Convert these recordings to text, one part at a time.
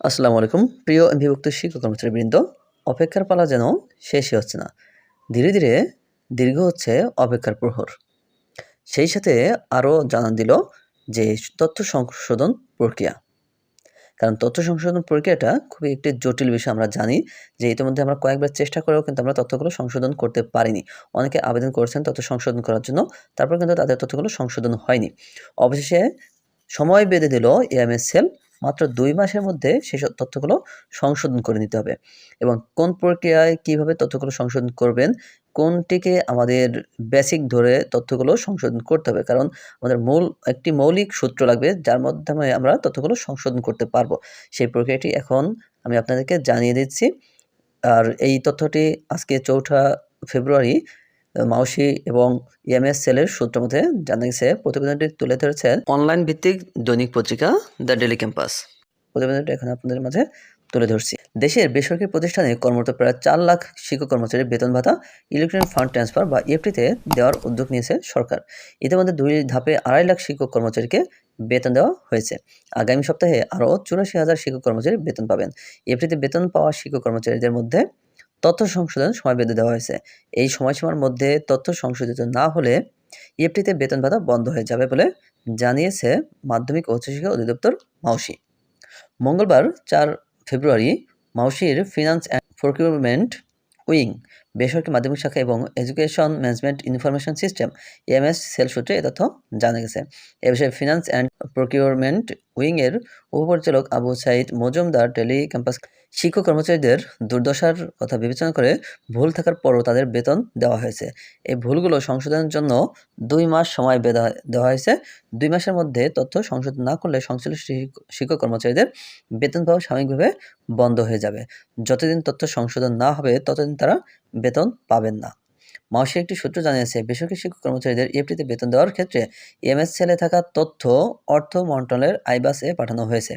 আসসালামু আলাইকুম। প্রিয় বিভক্ত শিক্ষক কর্মচারীবৃন্দ, অপেক্ষার পালা যেন শেষই হচ্ছে না। ধীরে ধীরে দীর্ঘ হচ্ছে অপেক্ষার প্রহর। সেই সাথে আরও জানান দিল যে তথ্য সংশোধন প্রক্রিয়া। কারণ তথ্য সংশোধন প্রক্রিয়াটা খুবই একটি জটিল বিষয়, আমরা জানি যে ইতিমধ্যে আমরা কয়েকবার চেষ্টা করেও কিন্তু আমরা তথ্যগুলো সংশোধন করতে পারিনি। অনেকে আবেদন করেছেন তথ্য সংশোধন করার জন্য, তারপর কিন্তু তাদের তথ্যগুলো সংশোধন হয়নি। অবশেষে সময় বেঁধে দিল এএমএস সেল মাত্র দুই মাসের মধ্যে সেসব তথ্যগুলো সংশোধন করে নিতে হবে। এবং কোন প্রক্রিয়ায় কীভাবে তথ্যগুলো সংশোধন করবেন, কোনটিকে আমাদের বেসিক ধরে তথ্যগুলো সংশোধন করতে হবে। কারণ আমাদের মূল, একটি মৌলিক সূত্র লাগবে যার মাধ্যমে আমরা তথ্যগুলো সংশোধন করতে পারব। সেই প্রক্রিয়াটি এখন আমি আপনাদেরকে জানিয়ে দিচ্ছি। আর এই তথ্যটি আজকে চৌঠা ফেব্রুয়ারি মাউসি এবং ইএমএস সেলের সূত্র মধ্যে জানা গেছে প্রতিবেদনটি তুলে ধরেছেন অনলাইন ভিত্তিক দৈনিক পত্রিকা দ্য ডেলি ক্যাম্পাস। প্রতিবেদনটি এখন আপনাদের মাঝে তুলে ধরছি। দেশের বেসরকারি প্রতিষ্ঠানে কর্মরত প্রায় চার লাখ শিক্ষক কর্মচারীর বেতন ভাতা ইলেকট্রনিক ফান্ড ট্রান্সফার বা ইএফটিতে দেওয়ার উদ্যোগ নিয়েছে সরকার। ইতিমধ্যে দুই ধাপে আড়াই লাখ শিক্ষক কর্মচারীকে বেতন দেওয়া হয়েছে। আগামী সপ্তাহে আরও চুরাশি হাজার শিক্ষক কর্মচারী বেতন পাবেন। ইএফটিতে বেতন পাওয়া শিক্ষক কর্মচারীদের মধ্যে তথ্য সংশোধন সময় বেঁধে দেওয়া হয়েছে। এই সময়সীমার মধ্যে তথ্য সংশোধিত না হলে ইএফটিতে বেতন ভাতা বন্ধ হয়ে যাবে বলে জানিয়েছে মাধ্যমিক ও উচ্চশিক্ষা অধিদপ্তর মাউসি। মঙ্গলবার চার ফেব্রুয়ারি মাউসির ফিনান্স অ্যান্ড প্রকিউরমেন্ট উইং, বেসরকারি মাধ্যমিক শাখা এবং education management information system MS cell সূত্রে এ তথ্য জানা গেছে। এ বিষয়ে ফিনান্স অ্যান্ড প্রকিউরমেন্ট উইংয়ের উপপরিচালক আবু সাইদ মজুমদার টেলি ক্যাম্পাস শিক্ষক কর্মচারীদের দুর্দশার কথা বিবেচনা করে ভুল থাকার পরও তাদের বেতন দেওয়া হয়েছে। এই ভুলগুলো সংশোধনের জন্য দুই মাস সময় বেঁধা দেওয়া হয়েছে। দুই মাসের মধ্যে তথ্য সংশোধন না করলে সংশ্লিষ্ট শিক্ষক- শিক্ষক কর্মচারীদের বেতন পাওয়া সাময়িকভাবে বন্ধ হয়ে যাবে। যতদিন তথ্য সংশোধন না হবে, ততদিন তারা বেতন পাবেন না। মাউসের একটি সূত্র জানিয়েছে, বেসরকারি শিক্ষক কর্মচারীদের ইএফটিতে বেতন দেওয়ার ক্ষেত্রে এমএস সেলে থাকা তথ্য অর্থ মন্ত্রণালয়ের আইবাসে পাঠানো হয়েছে।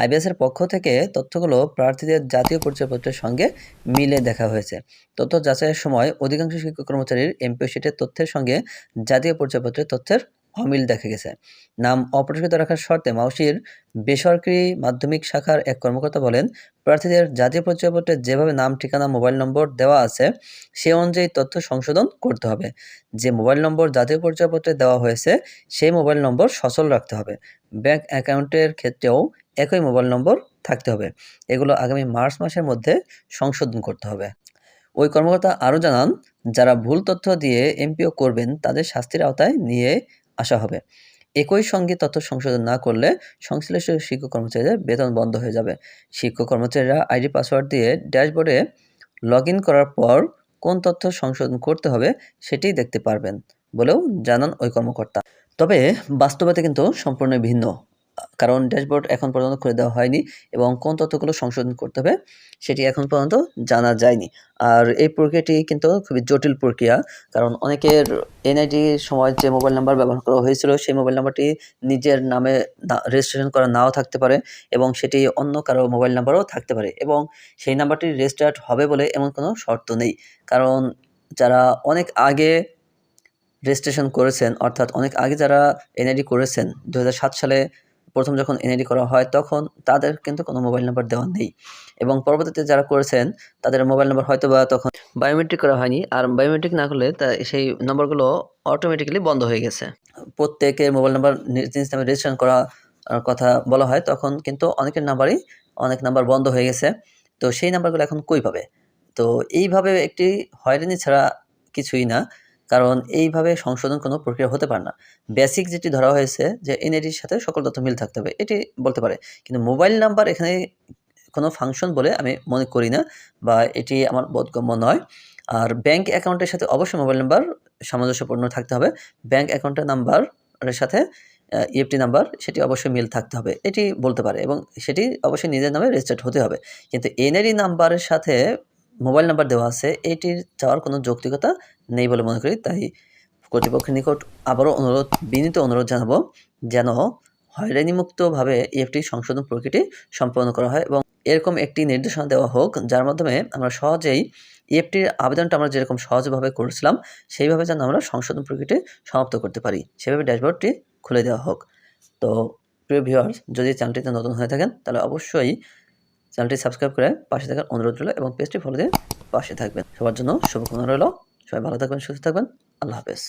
আইবিএসের পক্ষ থেকে তথ্যগুলো প্রার্থীদের জাতীয় পরিচয়পত্রের সঙ্গে মিলে দেখা হয়েছে। তথ্য যাচাইয়ের সময় অধিকাংশ শিক্ষক কর্মচারীর এমপিও শিটের তথ্যের সঙ্গে জাতীয় পরিচয়পত্রের তথ্যের অমিল দেখা গেছে। নাম অপরিষ্কৃত রাখার শর্তে মাউসির বেসরকারি মাধ্যমিক শাখার এক কর্মকর্তা বলেন, প্রার্থীদের জাতীয় পরিচয়পত্রে যেভাবে নাম, ঠিকানা, মোবাইল নম্বর দেওয়া আছে, সে অনুযায়ী তথ্য সংশোধন করতে হবে। যে মোবাইল নম্বর জাতীয় পরিচয়পত্রে দেওয়া হয়েছে, সেই মোবাইল নম্বর সচল রাখতে হবে। ব্যাংক অ্যাকাউন্টের ক্ষেত্রেও একই মোবাইল নম্বর থাকতে হবে। এগুলো আগামী মার্চ মাসের মধ্যে সংশোধন করতে হবে। ওই কর্মকর্তা আরও জানান, যারা ভুল তথ্য দিয়ে এমপিও করবেন, তাদের শাস্তির আওতায় নিয়ে আসা হবে। একই সঙ্গে তথ্য সংশোধন না করলে সংশ্লিষ্ট শিক্ষক কর্মচারীদের বেতন বন্ধ হয়ে যাবে। শিক্ষক কর্মচারীরা আইডি পাসওয়ার্ড দিয়ে ড্যাশবোর্ডে লগ করার পর কোন তথ্য সংশোধন করতে হবে সেটি দেখতে পারবেন বলেও জানান ওই কর্মকর্তা। তবে বাস্তবতা কিন্তু সম্পূর্ণ ভিন্ন। কারণ ড্যাশবোর্ড এখন পর্যন্ত খুলে দেওয়া হয়নি এবং কোন তথ্যগুলো সংশোধন করতে হবে সেটি এখন পর্যন্ত জানা যায়নি। আর এই প্রক্রিয়াটি কিন্তু খুবই জটিল প্রক্রিয়া, কারণ অনেকের এনআইডির সময় যে মোবাইল নাম্বার ব্যবহার করা হয়েছিল সেই মোবাইল নাম্বারটি নিজের নামে রেজিস্ট্রেশন করা নাও থাকতে পারে এবং সেটি অন্য কারও মোবাইল নাম্বারও থাকতে পারে এবং সেই নাম্বারটি রেজিস্টার্ড হবে বলে এমন কোনো শর্ত নেই। কারণ যারা অনেক আগে রেজিস্ট্রেশন করেছেন, অর্থাৎ অনেক আগে যারা এনআইডি করেছেন দু হাজার সাত সালে প্রথম যখন এনআইডি করা হয়, তখন তাদের কিন্তু কোনো মোবাইল নাম্বার দেওয়া নেই। এবং পরবর্তীতে যারা করেছেন, তাদের মোবাইল নাম্বার হয়তো বা তখন বায়োমেট্রিক করা হয়নি। আর বায়োমেট্রিক না করলে তা সেই নম্বরগুলো অটোমেটিক্যালি বন্ধ হয়ে গেছে। প্রত্যেকের মোবাইল নাম্বার নিজ নামে রেজিস্ট্রেশন করা কথা বলা হয়, তখন কিন্তু অনেকের নাম্বারই অনেক নাম্বার বন্ধ হয়ে গেছে। তো সেই নাম্বারগুলো এখন কই পাবে? তো এইভাবে একটি হয়রানি ছাড়া কিছুই না। কারণ এইভাবে সংশোধন কোনো প্রক্রিয়া হতে পারে না। বেসিক যেটি ধরা হয়েছে যে এনআইডির সাথে সকল তথ্য মিল থাকতে হবে, এটি বলতে পারে। কিন্তু মোবাইল নাম্বার এখানে কোনো ফাংশন বলে আমি মনে করি না বা এটি আমার বোধগম্য নয়। আর ব্যাংক অ্যাকাউন্টের সাথে অবশ্যই মোবাইল নাম্বার সামঞ্জস্যপূর্ণ থাকতে হবে। ব্যাংক অ্যাকাউন্টের নাম্বারের সাথে ইএফটি নাম্বার, সেটি অবশ্যই মিল থাকতে হবে, এটি বলতে পারে এবং সেটি অবশ্যই নিজের নামে রেজিস্টার্ড হতে হবে। কিন্তু এনআইডি নাম্বারের সাথে মোবাইল নাম্বার দেওয়া আছে, এটির যাওয়ার কোনো যৌক্তিকতা নেই বলে মনে করি। তাই কর্তৃপক্ষের নিকট আবারও অনুরোধ, বিনীত অনুরোধ জানাব যেন হয়রানিমুক্তভাবে ইএফটি সংশোধন প্রক্রিয়াটি সম্পন্ন করা হয় এবং এরকম একটি নির্দেশনা দেওয়া হোক, যার মাধ্যমে আমরা সহজেই ইএফটির আবেদনটা আমরা যেরকম সহজভাবে করেছিলাম, সেইভাবে যেন আমরা সংশোধন প্রক্রিয়াটি সমাপ্ত করতে পারি। সেভাবে ড্যাশবোর্ডটি খুলে দেওয়া হোক। তো প্রিয় ভিউয়ার্স, যদি চ্যানেলটিতে নতুন হয়ে থাকেন, তাহলে অবশ্যই চ্যানেলটি সাবস্ক্রাইব করে পাশে থাকার অনুরোধ রইল এবং পেজটি ফলো দিয়ে পাশে থাকবেন। সবার জন্য শুভকামনা রইল। সবাই ভালো থাকবেন, সুস্থ থাকবেন। আল্লাহ হাফেজ।